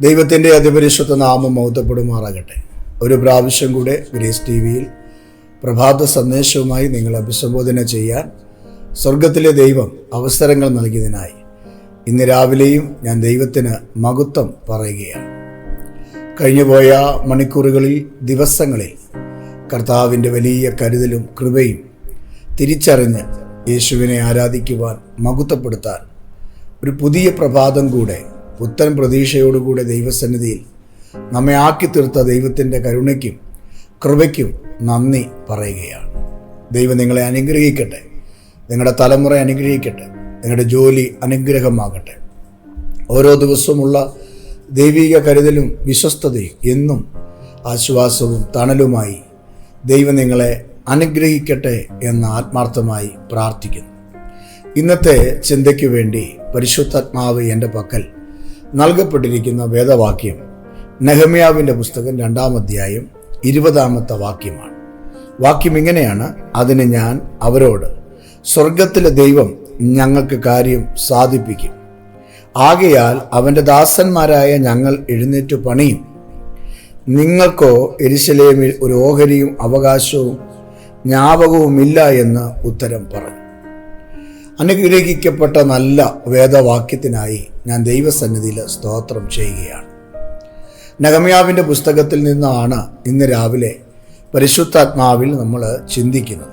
ദൈവത്തിന്റെ അതിപരിശുദ്ധ നാമം മൗത്തപ്പെടുമാറാകട്ടെ ഒരു പ്രാവശ്യം കൂടെ ഗ്രേസ് ടി വിയിൽ പ്രഭാത സന്ദേശവുമായി നിങ്ങൾ അഭിസംബോധന ചെയ്യാൻ സ്വർഗത്തിലെ ദൈവം അവസരങ്ങൾ നൽകിയതിനായി ഇന്ന് രാവിലെയും ഞാൻ ദൈവത്തിന് മഹത്വം പറയുകയാണ്. കഴിഞ്ഞുപോയ മണിക്കൂറുകളിൽ ദിവസങ്ങളിൽ കർത്താവിന്റെ വലിയ കരുതലും കൃപയും തിരിച്ചറിഞ്ഞ് യേശുവിനെ ആരാധിക്കുവാൻ മഹത്വപ്പെടുത്താൻ ഒരു പുതിയ പ്രഭാതം കൂടെ പുത്തൻ പ്രതീക്ഷയോടുകൂടെ ദൈവസന്നിധിയിൽ നമ്മെ ആക്കി തീർത്ത ദൈവത്തിന്റെ കരുണയ്ക്കും കൃപയ്ക്കും നന്ദി പറയുകയാണ്. ദൈവം നിങ്ങളെ അനുഗ്രഹിക്കട്ടെ. നിങ്ങളുടെ തലമുറ അനുഗ്രഹിക്കട്ടെ. നിങ്ങളുടെ ജോലി അനുഗ്രഹമാകട്ടെ. ഓരോ ദിവസവുമുള്ള ദൈവിക കരുതലും വിശ്വസ്തതയും എന്നും ആശ്വാസവും തണലുമായി ദൈവം നിങ്ങളെ അനുഗ്രഹിക്കട്ടെ എന്ന് ആത്മാർത്ഥമായി പ്രാർത്ഥിക്കുന്നു. ഇന്നത്തെ ചിന്തയ്ക്ക് വേണ്ടി പരിശുദ്ധാത്മാവ് എന്റെ പക്കൽ നൽകപ്പെട്ടിരിക്കുന്ന വേദവാക്യം നെഹമ്യാവിന്റെ പുസ്തകം രണ്ടാം അധ്യായം ഇരുപതാമത്തെ വാക്യമാണ്. വാക്യം ഇങ്ങനെയാണ് അതിന് ഞാൻ അവരോട് സ്വർഗത്തിലെ ദൈവം ഞങ്ങൾക്ക് കാര്യം സാധിപ്പിക്കും. ആകയാൽ അവന്റെ ദാസന്മാരായ ഞങ്ങൾ എഴുന്നേറ്റ് പണിയും. നിങ്ങൾക്കോ എരിശലേമിൽ ഒരു ഓഹരിയും അവകാശവും ജ്ഞാപകവുമില്ല എന്ന് ഉത്തരം പറഞ്ഞു. അനുഗ്രഹിക്കപ്പെട്ട നല്ല വേദവാക്യത്തിനായി ഞാൻ ദൈവസന്നിധിയിൽ സ്തോത്രം ചെയ്യുകയാണ്. നഗമ്യാവിന്റെ പുസ്തകത്തിൽ നിന്നാണ് ഇന്ന് രാവിലെ പരിശുദ്ധാത്മാവിൽ നമ്മൾ ചിന്തിക്കുന്നത്.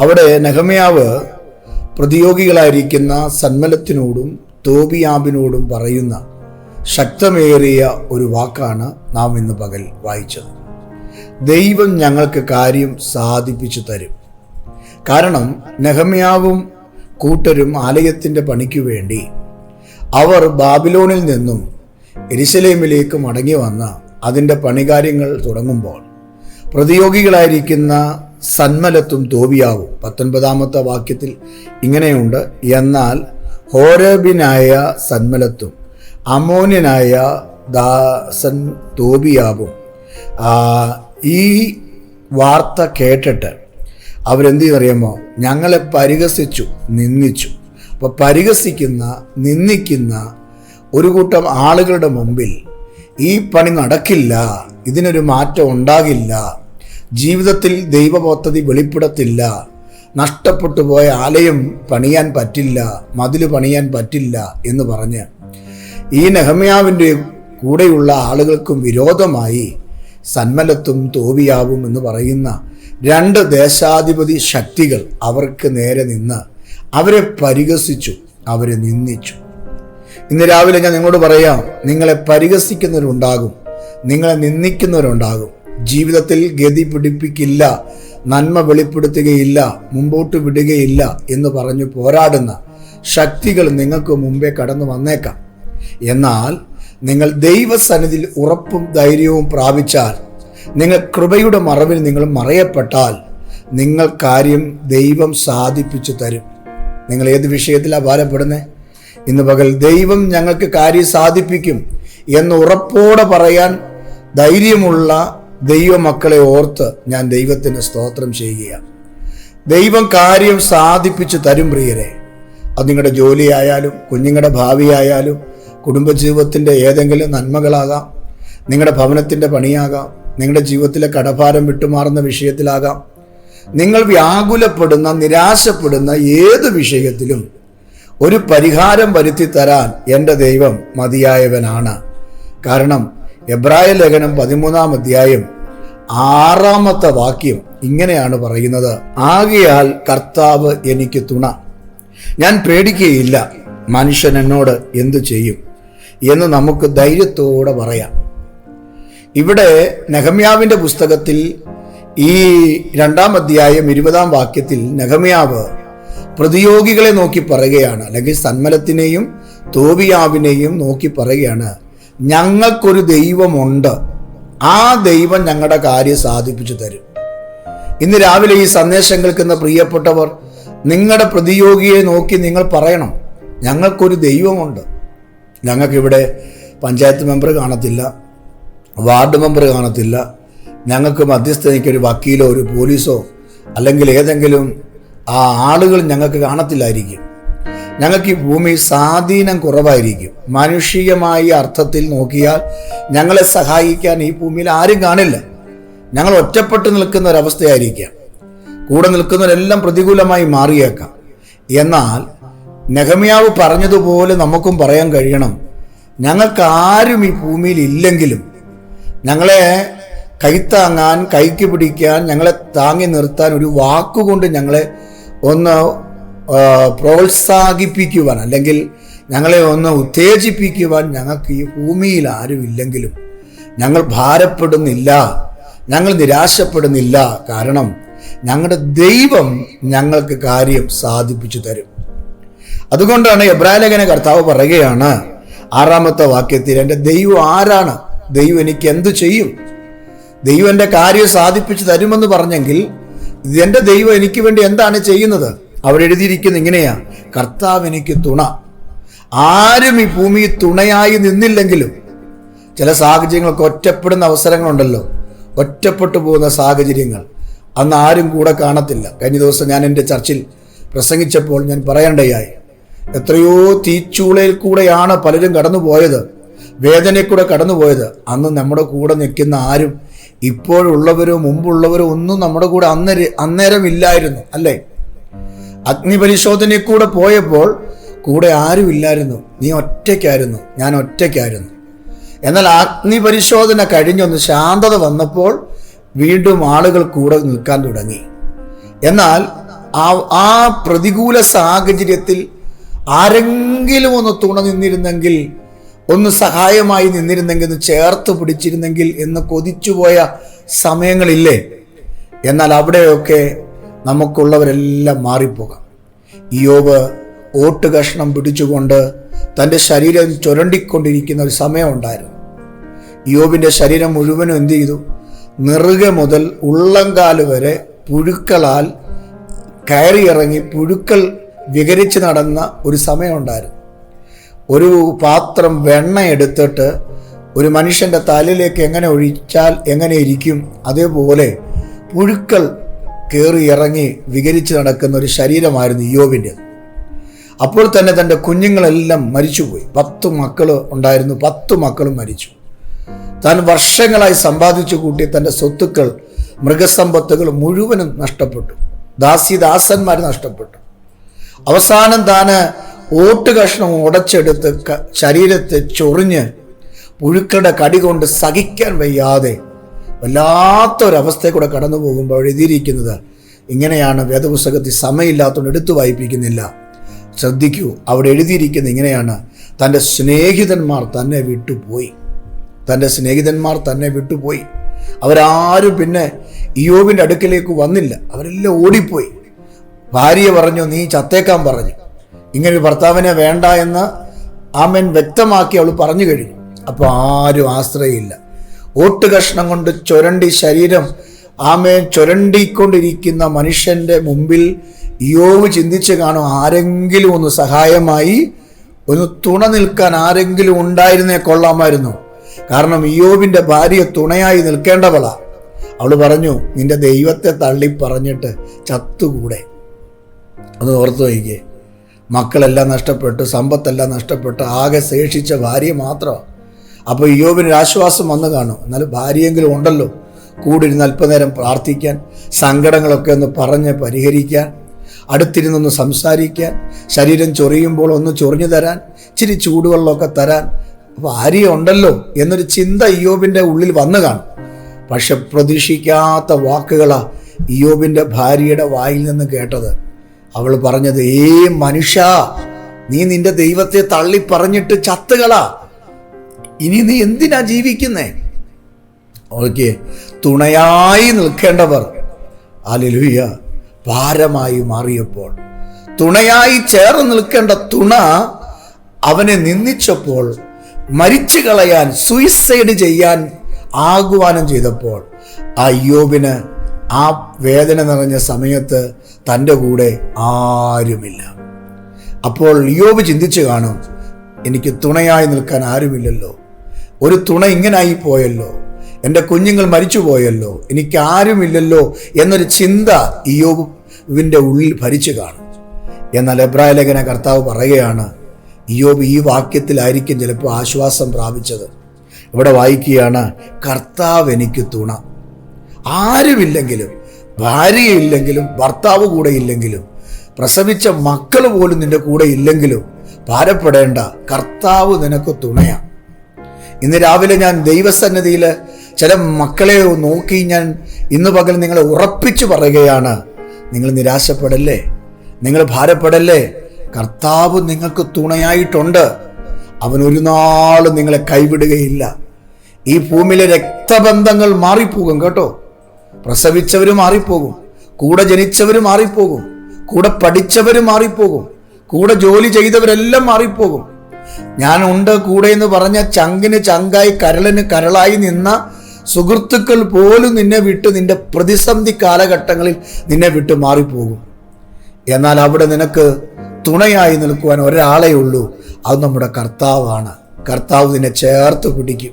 അവിടെ നഗമ്യാവ് പ്രതിയോഗികളായിരിക്കുന്ന സന്മലത്തിനോടും തോബിയാബിനോടും പറയുന്ന ശക്തമേറിയ ഒരു വാക്കാണ് നാം ഇന്ന് പകൽ വായിച്ചത്. ദൈവം ഞങ്ങൾക്ക് കാര്യം സാധിപ്പിച്ചു തരും. കാരണം നെഹമ്യാവും കൂട്ടരും ആലയത്തിന്റെ പണിക്ക് വേണ്ടി അവർ ബാബിലോണിൽ നിന്നും എരിശലേമിലേക്ക് മടങ്ങി വന്ന് അതിന്റെ പണികാര്യങ്ങൾ തുടങ്ങുമ്പോൾ പ്രതിയോഗികളായിരിക്കുന്ന സന്മലത്തും തോവിയാവും പത്തൊൻപതാമത്തെ വാക്യത്തിൽ ഇങ്ങനെയുണ്ട് എന്നാൽ ഹോരബിനായ സന്മലത്തും അമോന്യനായ ദാസൻ തോബിയാവും. ഈ വാർത്ത കേട്ടിട്ട് അവരെന്ത് ചെയ്യുന്നറിയാമോ ഞങ്ങളെ പരിഹസിച്ചു നിന്ദിച്ചു. അപ്പോൾ പരിഹസിക്കുന്ന നിന്ദിക്കുന്ന ഒരു കൂട്ടം ആളുകളുടെ മുമ്പിൽ ഈ പണി നടക്കില്ല ഇതിനൊരു മാറ്റം ഉണ്ടാകില്ല ജീവിതത്തിൽ ദൈവ വെളിപ്പെടത്തില്ല നഷ്ടപ്പെട്ടു പോയ ആലയം പണിയാൻ പറ്റില്ല മതിൽ പണിയാൻ പറ്റില്ല എന്ന് പറഞ്ഞ് ഈ നെഹമ്യാവിന്റെ കൂടെയുള്ള ആളുകൾക്കും വിരോധമായി സന്മലത്തും തോവിയാവും എന്ന് പറയുന്ന രണ്ട് ദേശാധിപതി ശക്തികൾ അവർക്ക് നേരെ നിന്ന് അവരെ പരിഹസിച്ചു അവരെ നിന്ദിച്ചു. ഇന്ന് രാവിലെ ഞാൻ നിങ്ങളോട് പറയാം നിങ്ങളെ പരിഹസിക്കുന്നവരുണ്ടാകും നിങ്ങളെ നിന്ദിക്കുന്നവരുണ്ടാകും. ജീവിതത്തിൽ ഗതി പിടിപ്പിക്കില്ല നന്മ വെളിപ്പെടുത്തുകയില്ല മുമ്പോട്ട് വിടുകയില്ല എന്ന് പറഞ്ഞു പോരാടുന്ന ശക്തികൾ നിങ്ങൾക്ക് മുമ്പേ കടന്നു വന്നേക്കാം. എന്നാൽ നിങ്ങൾ ദൈവസന്നിധിയിൽ ഉറപ്പും ധൈര്യവും പ്രാപിച്ചാൽ നിങ്ങൾ കൃപയുടെ മറവിൽ നിങ്ങൾ മറയപ്പെട്ടാൽ നിങ്ങൾ കാര്യം ദൈവം സാധിപ്പിച്ചു തരും. നിങ്ങൾ ഏത് വിഷയത്തിലാണ് ഭാരപ്പെടുന്നത് ഇന്ന് പകൽ ദൈവം ഞങ്ങൾക്ക് കാര്യം സാധിപ്പിക്കും എന്ന് ഉറപ്പോടെ പറയാൻ ധൈര്യമുള്ള ദൈവമക്കളെ ഓർത്ത് ഞാൻ ദൈവത്തിന് സ്തോത്രം ചെയ്യുകയാണ്. ദൈവം കാര്യം സാധിപ്പിച്ചു തരും പ്രിയരെ. അത് നിങ്ങളുടെ ജോലിയായാലും കുഞ്ഞുങ്ങളുടെ ഭാവിയായാലും കുടുംബജീവിതത്തിന്റെ ഏതെങ്കിലും നന്മകളാകാം. നിങ്ങളുടെ ഭവനത്തിന്റെ പണിയാകാം. നിങ്ങളുടെ ജീവിതത്തിലെ കടഭാരം വിട്ടുമാറുന്ന വിഷയത്തിലാകാം. നിങ്ങൾ വ്യാകുലപ്പെടുന്ന നിരാശപ്പെടുന്ന ഏത് വിഷയത്തിലും ഒരു പരിഹാരം വരുത്തി തരാൻ എന്റെ ദൈവം മതിയായവനാണ്. കാരണം എബ്രായ ലേഖനം പതിമൂന്നാം അധ്യായം ആറാമത്തെ വാക്യം ഇങ്ങനെയാണ് പറയുന്നത്. ആകയാൽ കർത്താവ് എനിക്ക് തുണ. ഞാൻ പേടിക്കുകയില്ല മനുഷ്യൻ എന്നോട് എന്തു ചെയ്യും? എന്ന് നമുക്ക് ധൈര്യത്തോടെ പറയാം. ഇവിടെ നെഹമ്യാവിന്റെ പുസ്തകത്തിൽ ഈ രണ്ടാം അധ്യായം ഇരുപതാം വാക്യത്തിൽ നെഹമ്യാവ് പ്രതിയോഗികളെ നോക്കി പറയുകയാണ് അല്ലെങ്കിൽ സന്മലത്തിനെയും തോബിയാവിനെയും നോക്കി പറയുകയാണ് ഞങ്ങൾക്കൊരു ദൈവമുണ്ട്. ആ ദൈവം ഞങ്ങളുടെ കാര്യം സാധിപ്പിച്ചു തരും. ഇന്ന് രാവിലെ ഈ സന്ദേശം കേൾക്കുന്ന പ്രിയപ്പെട്ടവർ നിങ്ങളുടെ പ്രതിയോഗിയെ നോക്കി നിങ്ങൾ പറയണം ഞങ്ങൾക്കൊരു ദൈവമുണ്ട്. ഞങ്ങൾക്കിവിടെ പഞ്ചായത്ത് മെമ്പർ കാണത്തില്ല. വാർഡ് മെമ്പർ കാണത്തില്ല. ഞങ്ങൾക്ക് മധ്യസ്ഥതയ്ക്ക് ഒരു വക്കീലോ ഒരു പോലീസോ അല്ലെങ്കിൽ ഏതെങ്കിലും ആ ആളുകൾ ഞങ്ങൾക്ക് കാണത്തില്ലായിരിക്കും. ഞങ്ങൾക്ക് ഈ ഭൂമി സ്വാധീനം കുറവായിരിക്കും. മാനുഷികമായ അർത്ഥത്തിൽ നോക്കിയാൽ ഞങ്ങളെ സഹായിക്കാൻ ഈ ഭൂമിയിൽ ആരും കാണില്ല. ഞങ്ങൾ ഒറ്റപ്പെട്ട് നിൽക്കുന്ന ഒരവസ്ഥയായിരിക്കാം കൂടെ നിൽക്കുന്നവരെല്ലാം പ്രതികൂലമായി മാറിയേക്കാം. എന്നാൽ നെഹമ്യാവ് പറഞ്ഞതുപോലെ നമുക്കും പറയാൻ കഴിയണം. ഞങ്ങൾക്ക് ആരും ഈ ഭൂമിയിൽ ഇല്ലെങ്കിലും ഞങ്ങളെ കൈത്താങ്ങാൻ കൈക്ക് പിടിക്കാൻ ഞങ്ങളെ താങ്ങി നിർത്താൻ ഒരു വാക്കുകൊണ്ട് ഞങ്ങളെ ഒന്ന് പ്രോത്സാഹിപ്പിക്കുവാൻ അല്ലെങ്കിൽ ഞങ്ങളെ ഒന്ന് ഉത്തേജിപ്പിക്കുവാൻ ഞങ്ങൾക്ക് ഈ ഭൂമിയിൽ ആരും ഇല്ലെങ്കിലും ഞങ്ങൾ ഭാരപ്പെടുന്നില്ല ഞങ്ങൾ നിരാശപ്പെടുന്നില്ല. കാരണം ഞങ്ങളുടെ ദൈവം ഞങ്ങൾക്ക് കാര്യം സാധിപ്പിച്ചു തരും. അതുകൊണ്ടാണ് എബ്രാലേഖന കർത്താവ് പറയുകയാണ് ആറാമത്തെ വാക്യത്തിൽ എന്റെ ദൈവം ആരാണ്? ദൈവം എനിക്ക് എന്തു ചെയ്യും? ദൈവം എന്റെ കാര്യം സാധിപ്പിച്ചു തരുമെന്ന് പറഞ്ഞെങ്കിൽ എന്റെ ദൈവം എനിക്ക് വേണ്ടി എന്താണ് ചെയ്യുന്നത്? അവിടെ എഴുതിയിരിക്കുന്ന ഇങ്ങനെയാ കർത്താവ് എനിക്ക് തുണ. ആരും ഈ ഭൂമി തുണയായി നിന്നില്ലെങ്കിലും ചില സാഹചര്യങ്ങൾക്ക് ഒറ്റപ്പെടുന്ന അവസരങ്ങളുണ്ടല്ലോ. ഒറ്റപ്പെട്ടു പോകുന്ന സാഹചര്യങ്ങൾ. അന്ന് ആരും കൂടെ കാണത്തില്ല. കഴിഞ്ഞ ദിവസം ഞാൻ എന്റെ ചർച്ചിൽ പ്രസംഗിച്ചപ്പോൾ ഞാൻ പറയേണ്ടയായി എത്രയോ തീച്ചൂളയിൽ കൂടെയാണ് പലരും കടന്നു പോയത് വേദനയിൽ കടന്നുപോയത്. കടന്നു പോയത് അന്ന് നമ്മുടെ കൂടെ നിൽക്കുന്ന ആരും ഇപ്പോഴുള്ളവരോ മുമ്പുള്ളവരോ ഒന്നും നമ്മുടെ കൂടെ അന്നേര അന്നേരം ഇല്ലായിരുന്നു അല്ലേ? അഗ്നിപരിശോധനയിൽ കൂടെ പോയപ്പോൾ കൂടെ ആരും ഇല്ലായിരുന്നു. നീ ഒറ്റയ്ക്കായിരുന്നു ഞാൻ ഒറ്റയ്ക്കായിരുന്നു. എന്നാൽ അഗ്നിപരിശോധന കഴിഞ്ഞൊന്ന് ശാന്തത വന്നപ്പോൾ വീണ്ടും ആളുകൾ കൂടെ നിൽക്കാൻ തുടങ്ങി. എന്നാൽ ആ ആ പ്രതികൂല സാഹചര്യത്തിൽ ആരെങ്കിലും ഒന്ന് തുണ നിന്നിരുന്നെങ്കിൽ ഒന്ന് സഹായമായി നിന്നിരുന്നെങ്കിൽ ഒന്ന് ചേർത്ത് പിടിച്ചിരുന്നെങ്കിൽ എന്ന് കൊതിച്ചുപോയ സമയങ്ങളില്ലേ? എന്നാൽ അവിടെയൊക്കെ നമുക്കുള്ളവരെല്ലാം മാറിപ്പോകാം. യോവ് ഓട്ട് കഷ്ണം പിടിച്ചുകൊണ്ട് തന്റെ ശരീരം ചുരണ്ടിക്കൊണ്ടിരിക്കുന്ന ഒരു സമയമുണ്ടായിരുന്നു യോബിന്റെ ശരീരം മുഴുവനും എന്ത് ചെയ്തു? നെറുക മുതൽ ഉള്ളങ്കാൽ വരെ പുഴുക്കളാൽ കയറിയിറങ്ങി പുഴുക്കൾ വികരിച്ച് നടന്ന ഒരു സമയമുണ്ടായിരുന്നു ഒരു പാത്രം വെണ്ണ എടുത്തിട്ട് ഒരു മനുഷ്യന്റെ തലയിലേക്ക് എങ്ങനെ ഒഴിച്ചാൽ എങ്ങനെ ഇരിക്കും അതേപോലെ പുഴുക്കൾ കയറി ഇറങ്ങി വികരിച്ച് നടക്കുന്ന ഒരു ശരീരമായിരുന്നു യോബിന്റെ അപ്പോൾ തന്നെ തന്റെ കുഞ്ഞുങ്ങളെല്ലാം മരിച്ചുപോയി. പത്ത് മക്കൾ ഉണ്ടായിരുന്നു പത്ത് മക്കളും മരിച്ചു. താൻ വർഷങ്ങളായി സമ്പാദിച്ചു കൂട്ടിയ തന്റെ സ്വത്തുക്കൾ മൃഗസമ്പത്തുകൾ മുഴുവനും നഷ്ടപ്പെട്ടു. ദാസിദാസന്മാർ നഷ്ടപ്പെട്ടു. അവസാനം താന് ഓട്ട് കഷ്ണം ഉടച്ചെടുത്ത് ശരീരത്തെ ചൊറിഞ്ഞ് പുഴുക്കളുടെ കടി കൊണ്ട് സഹിക്കാൻ വയ്യാതെ വല്ലാത്തൊരവസ്ഥയിൽ കൂടെ കടന്നു പോകുമ്പോൾ എഴുതിയിരിക്കുന്നത് ഇങ്ങനെയാണ് വേദപുസ്തകത്തിൽ സമയമില്ലാത്തതുകൊണ്ട് എടുത്തു വായിപ്പിക്കുന്നില്ല. ശ്രദ്ധിക്കൂ അവിടെ എഴുതിയിരിക്കുന്നത് ഇങ്ങനെയാണ്. തന്റെ സ്നേഹിതന്മാർ തന്നെ വിട്ടുപോയി. തന്റെ സ്നേഹിതന്മാർ തന്നെ വിട്ടുപോയി. അവരാരും പിന്നെ ഇയോബിന്റെ അടുക്കലേക്ക് വന്നില്ല. അവരെല്ലാം ഓടിപ്പോയി. ഭാര്യ പറഞ്ഞു നീ ചത്തേക്കാൻ പറഞ്ഞു. ഇങ്ങനെ ഒരു ഭർത്താവിനെ വേണ്ട എന്ന് ആമൻ വ്യക്തമാക്കി അവൾ പറഞ്ഞു കഴിഞ്ഞു. അപ്പോൾ ആരും ആശ്രയമില്ല ഓട്ട് കഷ്ണം കൊണ്ട് ചുരണ്ടി ശരീരം ആമേൻ ചുരണ്ടിക്കൊണ്ടിരിക്കുന്ന മനുഷ്യന്റെ മുമ്പിൽ യോവ് ചിന്തിച്ച് കാണും ആരെങ്കിലും ഒന്ന് സഹായമായി ഒന്ന് തുണ നിൽക്കാൻ ആരെങ്കിലും ഉണ്ടായിരുന്നേ കൊള്ളാമായിരുന്നു. കാരണം ഇയോബിന്റെ ഭാര്യ തുണയായി നിൽക്കേണ്ടവളാ. അവൾ പറഞ്ഞു നിന്റെ ദൈവത്തെ തള്ളി പറഞ്ഞിട്ട് ചത്തുകൂടെ? അത് ഓർത്തു നോക്കിയേ മക്കളെല്ലാം നഷ്ടപ്പെട്ടു സമ്പത്തെല്ലാം നഷ്ടപ്പെട്ടു ആകെ ശേഷിച്ച ഭാര്യ മാത്രമാണ് അപ്പോൾ യോബിന് ആശ്വാസം വന്നു കാണും. എന്നാലും ഭാര്യയെങ്കിലും ഉണ്ടല്ലോ. കൂടിരുന്ന് അല്പനേരം പ്രാർത്ഥിക്കാൻ സങ്കടങ്ങളൊക്കെ ഒന്ന് പറഞ്ഞ് പരിഹരിക്കാൻ അടുത്തിരുന്നൊന്ന് സംസാരിക്കാൻ ശരീരം ചൊറിയുമ്പോൾ ഒന്ന് ചൊറിഞ്ഞു തരാൻ ഇച്ചിരി ചൂടുവെള്ളമൊക്കെ തരാൻ. ഭാര്യ ഉണ്ടല്ലോ എന്നൊരു ചിന്ത ഇയോബിന്റെ ഉള്ളിൽ വന്നു കാണും. പക്ഷെ പ്രതീക്ഷിക്കാത്ത വാക്കുകളാണ് ഇയോബിന്റെ ഭാര്യയുടെ വായിൽ നിന്ന് കേട്ടത്. അവൾ പറഞ്ഞത് ഏ മനുഷ്യ നീ നിന്റെ ദൈവത്തെ തള്ളി പറഞ്ഞിട്ട് ചത്തുകളാ. ഇനി നീ എന്തിനാ ജീവിക്കുന്നേ? ഓക്കെ തുണയായി നിൽക്കേണ്ടവർ അലിലുയ്യ ഭാരമായി മാറിയപ്പോൾ തുണയായി ചേർന്ന് നിൽക്കേണ്ട തുണ അവനെ നിന്ദിച്ചപ്പോൾ മരിച്ചു കളയാൻ സൂയിസൈഡ് ചെയ്യാൻ ആഹ്വാനം ചെയ്തപ്പോൾ ആ യോബിന് ആ വേദന നിറഞ്ഞ സമയത്ത് തന്റെ കൂടെ ആരുമില്ല. അപ്പോൾ യോബ് ചിന്തിച്ചു കാണും എനിക്ക് തുണയായി നിൽക്കാൻ ആരുമില്ലല്ലോ. ഒരു തുണ ഇങ്ങനായി പോയല്ലോ. എന്റെ കുഞ്ഞുങ്ങൾ മരിച്ചു പോയല്ലോ. എനിക്ക് ആരുമില്ലല്ലോ എന്നൊരു ചിന്ത ഇയോബിന്റെ ഉള്ളിൽ ഭരിച്ചു കാണും. എന്നാൽ എബ്രായ ലേഖന കർത്താവ് പറയുകയാണ് ഇയോബ് ഈ വാക്യത്തിലായിരിക്കും ചിലപ്പോൾ ആശ്വാസം പ്രാപിച്ചത്. ഇവിടെ വായിക്കുകയാണ് കർത്താവ് എനിക്ക് തുണ. ആരുമില്ലെങ്കിലും ഭാര്യയില്ലെങ്കിലും ഭർത്താവ് കൂടെ ഇല്ലെങ്കിലും പ്രസവിച്ച മക്കൾ പോലും നിന്റെ കൂടെ ഇല്ലെങ്കിലും ഭാരപ്പെടേണ്ട കർത്താവ് നിനക്ക് തുണയാണ് ഇന്ന് രാവിലെ ഞാൻ ദൈവസന്നിധിയിൽ ചില മക്കളെ നോക്കി ഞാൻ ഇന്ന് പകൽ നിങ്ങളെ ഉറപ്പിച്ചു പറയുകയാണ്. നിങ്ങൾ നിരാശപ്പെടല്ലേ? നിങ്ങൾ ഭാരപ്പെടല്ലേ? കർത്താവ് നിങ്ങൾക്ക് തുണയായിട്ടുണ്ട്. അവൻ ഒരു നാളും നിങ്ങളെ കൈവിടുകയില്ല. ഈ ഭൂമിയിലെ രക്തബന്ധങ്ങൾ മാറിപ്പോകും കേട്ടോ. പ്രസവിച്ചവർ മാറിപ്പോകും. കൂടെ ജനിച്ചവർ മാറിപ്പോകും. കൂടെ പഠിച്ചവർ മാറിപ്പോകും. കൂടെ ജോലി ചെയ്തവരെല്ലാം മാറിപ്പോകും. ഞാൻ ഉണ്ട് കൂടെ എന്ന് പറഞ്ഞ ചങ്കിന് ചങ്കായി കരളിന് കരളായി നിന്ന സുഹൃത്തുക്കൾ പോലും നിന്നെ വിട്ട് നിന്റെ പ്രതിസന്ധി കാലഘട്ടങ്ങളിൽ നിന്നെ വിട്ട് മാറിപ്പോകും. എന്നാൽ അവിടെ നിനക്ക് തുണയായി നിൽക്കുവാൻ ഒരാളേ ഉള്ളൂ. അത് നമ്മുടെ കർത്താവാണ്. കർത്താവ് നിന്നെ ചേർത്ത് പിടിക്കും.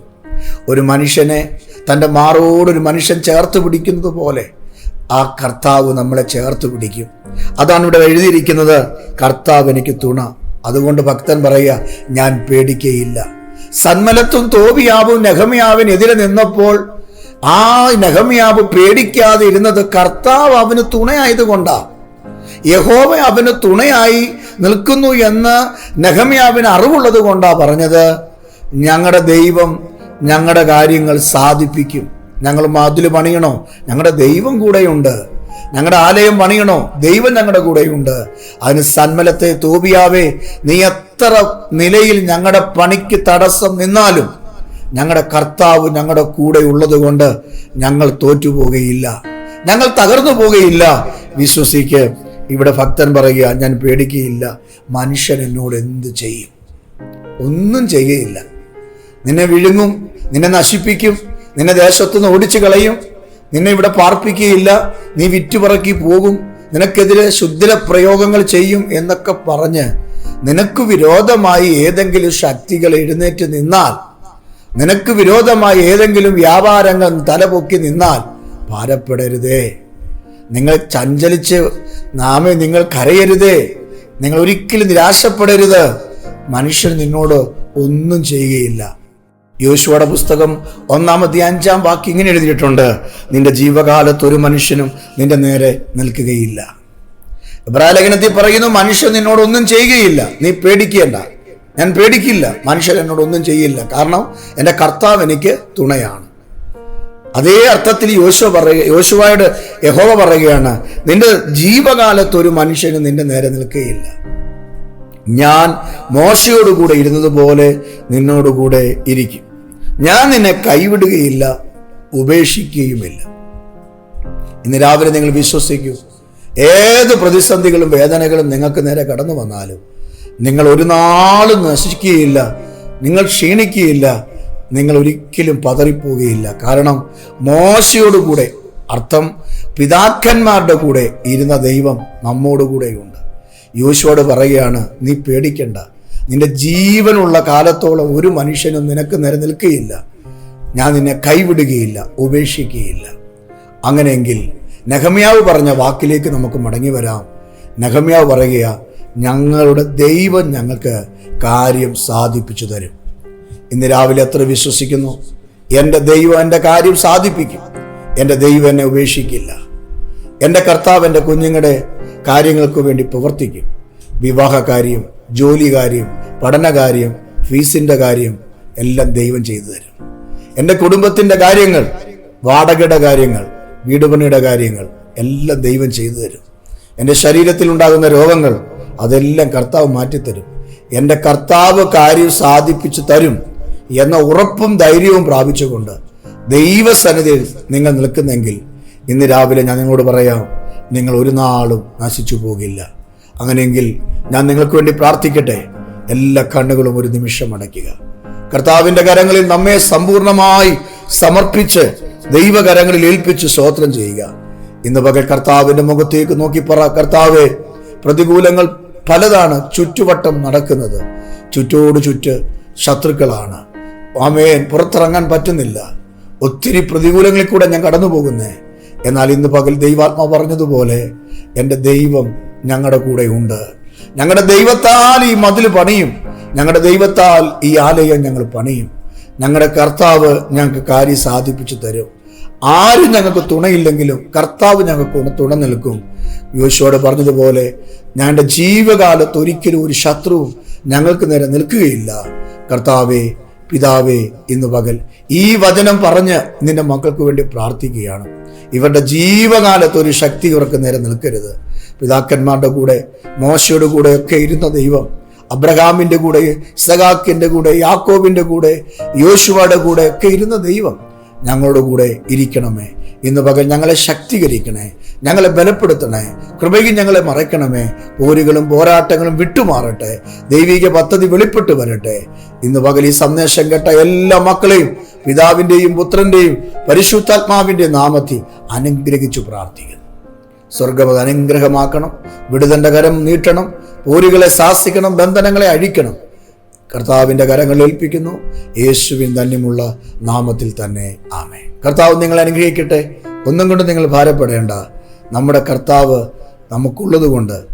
ഒരു മനുഷ്യനെ തന്റെ മാറോടൊരു മനുഷ്യൻ ചേർത്ത് പിടിക്കുന്നത് പോലെ ആ കർത്താവ് നമ്മളെ ചേർത്ത് പിടിക്കും. അതാണ് ഇവിടെ എഴുതിയിരിക്കുന്നത് കർത്താവ് എനിക്ക് തുണ. അതുകൊണ്ട് ഭക്തൻ പറയുക ഞാൻ പേടിക്കയില്ല. സന്മലത്തും തോബിയാവും നെഹമിയാവിനെതിരെ നിന്നപ്പോൾ ആ നെഹമിയാവ് പേടിക്കാതെ ഇരുന്നത് കർത്താവ് അവന് തുണയായതുകൊണ്ടാ. യഹോവ അവന് തുണയായി നിൽക്കുന്നു എന്ന് നെഹമ്യാവിന് അറിവുള്ളത് കൊണ്ടാ പറഞ്ഞത് ഞങ്ങളുടെ ദൈവം ഞങ്ങളുടെ കാര്യങ്ങൾ സാധിപ്പിക്കും. ഞങ്ങൾ മതിൽ പണിയണോ? ഞങ്ങളുടെ ദൈവം കൂടെയുണ്ട്. ഞങ്ങളുടെ ആലയം പണിയണോ? ദൈവം ഞങ്ങളുടെ കൂടെയുണ്ട്. അതിന് സന്മലത്തെ തോപിയാവേ നീ എത്ര നിലയിൽ ഞങ്ങളുടെ പണിക്ക് തടസ്സം നിന്നാലും ഞങ്ങളുടെ കർത്താവ് ഞങ്ങളുടെ കൂടെ ഉള്ളതുകൊണ്ട് ഞങ്ങൾ തോറ്റുപോകുകയില്ല ഞങ്ങൾ തകർന്നു പോകുകയില്ല വിശ്വസിക്ക് ഇവിടെ ഭക്തൻ പറയുക ഞാൻ പേടിക്കുകയില്ല മനുഷ്യൻ എന്നോട് എന്ത് ചെയ്യും? ഒന്നും ചെയ്യുകയില്ല നിന്നെ വിഴുങ്ങും നിന്നെ നശിപ്പിക്കും നിന്നെ ദേശത്തുനിന്ന് ഓടിച്ചു കളയും. നിന്നെ ഇവിടെ പാർപ്പിക്കുകയില്ല നീ വിറ്റുപറക്കി പോകും. നിനക്കെതിരെ ശുദ്ധിര പ്രയോഗങ്ങൾ ചെയ്യും എന്നൊക്കെ പറഞ്ഞ് നിനക്ക് വിരോധമായി ഏതെങ്കിലും ശക്തികൾ എഴുന്നേറ്റ് നിന്നാൽ നിനക്ക് വിരോധമായി ഏതെങ്കിലും വ്യാപാരങ്ങൾ തലപൊക്കി നിന്നാൽ ഭാരപ്പെടരുതേ. നിങ്ങൾ ചഞ്ചലിച്ച് നാമെ നിങ്ങൾ കരയരുതേ. നിങ്ങൾ ഒരിക്കലും നിരാശപ്പെടരുത്. മനുഷ്യൻ നിന്നോട് ഒന്നും ചെയ്യുകയില്ല. യോശുവയുടെ പുസ്തകം ഒന്നാമത്തെ അഞ്ചാം വാക്ക് ഇങ്ങനെ എഴുതിയിട്ടുണ്ട്. നിന്റെ ജീവകാലത്ത് ഒരു മനുഷ്യനും നിന്റെ നേരെ നിൽക്കുകയില്ല. ഇബ്രാലേഖനത്തിൽ പറയുന്നു മനുഷ്യൻ നിന്നോടൊന്നും ചെയ്യുകയില്ല. നീ പേടിക്കേണ്ട. ഞാൻ പേടിക്കില്ല. മനുഷ്യൻ എന്നോടൊന്നും ചെയ്യില്ല. കാരണം എന്റെ കർത്താവ് എനിക്ക് തുണയാണ്. അതേ അർത്ഥത്തിൽ യോശുവ പറയുക യോശുവയുടെ യഹോവ പറയുകയാണ് നിന്റെ ജീവകാലത്ത് ഒരു മനുഷ്യന് നിന്റെ നേരെ നിൽക്കുകയില്ല. ഞാൻ മോശയോടുകൂടെ ഇരുന്നതുപോലെ നിന്നോടുകൂടെ ഇരിക്കും. ഞാൻ നിന്നെ കൈവിടുകയില്ല ഉപേക്ഷിക്കുകയുമില്ല. ഇന്ന് രാവിലെ നിങ്ങൾ വിശ്വസിക്കൂ ഏത് പ്രതിസന്ധികളും വേദനകളും നിങ്ങൾക്ക് നേരെ കടന്നു വന്നാലും നിങ്ങൾ ഒരു നാളും നശിക്കുകയില്ല നിങ്ങൾ ക്ഷീണിക്കുകയില്ല നിങ്ങൾ ഒരിക്കലും പതറിപ്പോവുകയില്ല. കാരണം മോശയോടുകൂടെ അർത്ഥം പിതാക്കന്മാരുടെ കൂടെ ഇരുന്ന ദൈവം നമ്മോടുകൂടെയുണ്ട് യോശുവോട് പറയുകയാണ് നീ പേടിക്കണ്ട നിന്റെ ജീവനുള്ള കാലത്തോളം ഒരു മനുഷ്യനും നിനക്ക് നിലനിൽക്കുകയില്ല. ഞാൻ നിന്നെ കൈവിടുകയില്ല ഉപേക്ഷിക്കുകയില്ല. അങ്ങനെയെങ്കിൽ നഹമ്യാവ് പറഞ്ഞ വാക്കിലേക്ക് നമുക്ക് മടങ്ങി വരാം. നഹമ്യാവ് പറയുക ഞങ്ങളുടെ ദൈവം ഞങ്ങൾക്ക് കാര്യം സാധിപ്പിച്ചു തരും. ഇന്ന് രാവിലെ എത്ര വിശ്വസിക്കുന്നു? എന്റെ ദൈവം എന്റെ കാര്യം സാധിപ്പിക്കും. എന്റെ ദൈവം എന്നെ ഉപേക്ഷിക്കില്ല. എന്റെ കർത്താവ് എന്റെ കുഞ്ഞുങ്ങളുടെ കാര്യങ്ങൾക്ക് വേണ്ടി പ്രവർത്തിക്കും. വിവാഹ കാര്യം ജോലി കാര്യം പഠനകാര്യം ഫീസിന്റെ കാര്യം എല്ലാം ദൈവം ചെയ്തു തരും. എന്റെ കുടുംബത്തിന്റെ കാര്യങ്ങൾ വാടകയുടെ കാര്യങ്ങൾ വീട് പണിയുടെ കാര്യങ്ങൾ എല്ലാം ദൈവം ചെയ്തു തരും. എന്റെ ശരീരത്തിൽ ഉണ്ടാകുന്ന രോഗങ്ങൾ അതെല്ലാം കർത്താവ് മാറ്റിത്തരും. എന്റെ കർത്താവ് കാര്യം സാധിപ്പിച്ചു തരും എന്ന ഉറപ്പും ധൈര്യവും പ്രാപിച്ചുകൊണ്ട് ദൈവസന്നിധിയിൽ നിങ്ങൾ നിൽക്കുന്നെങ്കിൽ ഇന്ന് രാവിലെ ഞാൻ നിങ്ങളോട് പറയാം നിങ്ങൾ ഒരു നാളും നശിച്ചു പോകില്ല. അങ്ങനെയെങ്കിൽ ഞാൻ നിങ്ങൾക്ക് വേണ്ടി പ്രാർത്ഥിക്കട്ടെ. എല്ലാ കണ്ണുകളും ഒരു നിമിഷം അടയ്ക്കുക. കർത്താവിന്റെ കരങ്ങളിൽ നമ്മെ സമ്പൂർണമായി സമർപ്പിച്ച് ദൈവകരങ്ങളിൽ ഏൽപ്പിച്ച് സ്തോത്രം ചെയ്യുക. ഇന്ന് പകൽ കർത്താവിന്റെ മുഖത്തേക്ക് നോക്കി പറ കർത്താവെ പ്രതികൂലങ്ങൾ പലതാണ് ചുറ്റുവട്ടം നടക്കുന്നത്. ചുറ്റോട് ചുറ്റ് ശത്രുക്കളാണ്. ആമേൻ. പുറത്തിറങ്ങാൻ പറ്റുന്നില്ല. ഒത്തിരി പ്രതികൂലങ്ങളിൽ കൂടെ ഞാൻ കടന്നു പോകുന്നേ എന്നാൽ ഇന്ന് പകൽ ദൈവാത്മ പറഞ്ഞതുപോലെ എന്റെ ദൈവം ഞങ്ങളുടെ കൂടെ ഉണ്ട് ഞങ്ങളുടെ ദൈവത്താൽ ഈ മതിൽ പണിയും. ഞങ്ങളുടെ ദൈവത്താൽ ഈ ആലയം ഞങ്ങൾ പണിയും. ഞങ്ങളുടെ കർത്താവ് ഞങ്ങൾക്ക് കാര്യം സാധിപ്പിച്ചു തരും. ആരും ഞങ്ങൾക്ക് തുണയില്ലെങ്കിലും കർത്താവ് ഞങ്ങൾക്ക് തുണ നിൽക്കും യോശുവോട് പറഞ്ഞതുപോലെ ഞങ്ങളുടെ ജീവകാലത്ത് ഒരിക്കലും ഒരു ശത്രുവും ഞങ്ങൾക്ക് നേരെ നിൽക്കുകയില്ല. കർത്താവേ പിതാവേ ഇന്ന് പകൽ ഈ വചനം പറഞ്ഞ് നിന്റെ മക്കൾക്ക് വേണ്ടി പ്രാർത്ഥിക്കുകയാണ്. ഇവരുടെ ജീവകാലത്ത് ഒരു ശക്തി ഇവർക്ക് നേരെ നിൽക്കരുത്. പിതാക്കന്മാരുടെ കൂടെ മോശയുടെ കൂടെ ഒക്കെ ഇരുന്ന ദൈവം അബ്രഹാമിന്റെ കൂടെ സഖാക്കിന്റെ കൂടെ യാക്കോബിന്റെ കൂടെ യോശുവയുടെ കൂടെ ഒക്കെ ഇരുന്ന ദൈവം ഞങ്ങളുടെ കൂടെ ഇരിക്കണമേ. ഇന്ന് പകൽ ഞങ്ങളെ ശക്തീകരിക്കണേ ഞങ്ങളെ ബലപ്പെടുത്തണേ. കൃപയിൽ ഞങ്ങളെ മറയ്ക്കണമേ. പോരുകളും പോരാട്ടങ്ങളും വിട്ടുമാറട്ടെ. ദൈവിക പദ്ധതി വെളിപ്പെട്ട് വരട്ടെ. ഇന്ന് പകൽ ഈ സന്ദേശം കേട്ട എല്ലാ മക്കളെയും പിതാവിന്റെയും പുത്രന്റെയും പരിശുദ്ധാത്മാവിന്റെ നാമത്തിൽ അനുഗ്രഹിച്ചു പ്രാർത്ഥിക്കുന്നു. സ്വർഗം അനുഗ്രഹമാക്കണം വിടുതന്റെ കരം നീട്ടണം പോരുകളെ ശാസിക്കണം ബന്ധനങ്ങളെ അഴിക്കണം. കർത്താവിന്റെ കരങ്ങൾ ഏൽപ്പിക്കുന്നു. യേശുവിൻ ധന്യമുള്ള നാമത്തിൽ തന്നെ ആമേ കർത്താവ് നിങ്ങൾ അനുഗ്രഹിക്കട്ടെ. ഒന്നും കൊണ്ട് നിങ്ങൾ ഭാരപ്പെടേണ്ട. നമ്മുടെ കർത്താവ് നമുക്കുള്ളത് കൊണ്ട്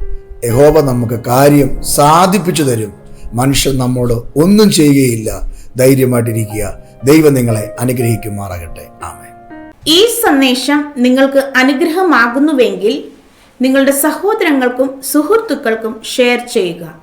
യഹോവ നമുക്ക് കാര്യം സാധിപ്പിച്ചു തരും. മനുഷ്യൻ നമ്മോട് ഒന്നും ചെയ്യുകയില്ല. ധൈര്യമായിട്ടിരിക്കുക. ദൈവം നിങ്ങളെ അനുഗ്രഹിക്കുമാറാകട്ടെ. ആമേ ഈ സന്ദേശം നിങ്ങൾക്ക് അനുഗ്രഹമാകുന്നുവെങ്കിൽ നിങ്ങളുടെ സഹോദരങ്ങൾക്കും സുഹൃത്തുക്കൾക്കും ഷെയർ ചെയ്യുക.